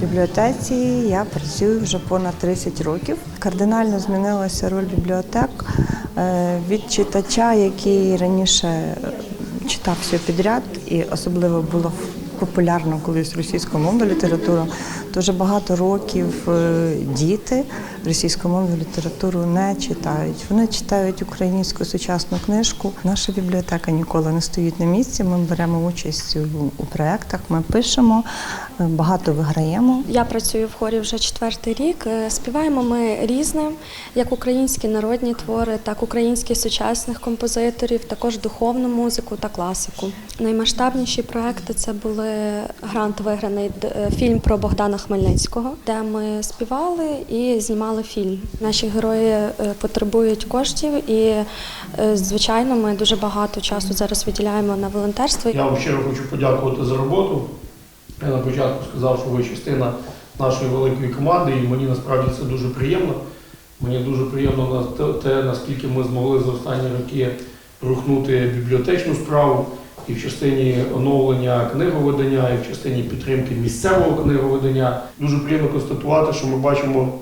Бібліотеці я працюю вже понад 30 років. Кардинально змінилася роль бібліотек е, від читача, який раніше е, читав все підряд, і особливо було популярно колись російськомовну літературу. То вже багато років е, діти російськомовну літературу не читають. Вони читають українську сучасну книжку. Наша бібліотека ніколи не стоїть на місці. Ми беремо участь у, у проєктах, ми пишемо, е, багато виграємо. Я працюю в хорі вже четвертий рік. Е, Співаємо ми різне, як українські народні твори, так українських сучасних композиторів, також духовну музику та класику. Наймасштабніші проекти це були грант виграний е, фільм про Богдана Хмельницького, де ми співали і знімали фільм. Наші герої е, потребують коштів, і е, звичайно, ми дуже багато часу зараз виділяємо на волонтерство. Я вам щиро хочу подякувати за роботу. Я на початку сказав, що ви частина нашої великої команди, і мені насправді це дуже приємно. Мені дуже приємно на те- те, наскільки ми змогли за останні роки рухнути бібліотечну справу і в частині оновлення книговидання, і в частині підтримки місцевого книговидання. Дуже приємно констатувати, що ми бачимо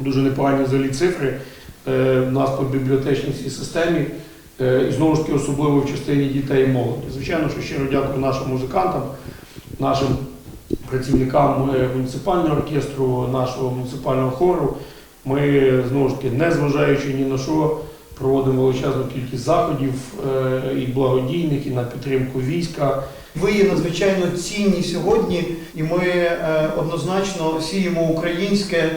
дуже непогані взагалі цифри е, в нас по бібліотечній системі. Е, І знову ж таки, особливо в частині дітей і молоді. Звичайно, що щиро дякую нашим музикантам, нашим працівникам е, муніципального оркестру, нашого муніципального хору. Ми знову ж таки, незважаючи ні на що, проводимо величезну кількість заходів е, і благодійних, і на підтримку війська. Ви є надзвичайно цінні сьогодні, і ми е, однозначно сіємо українське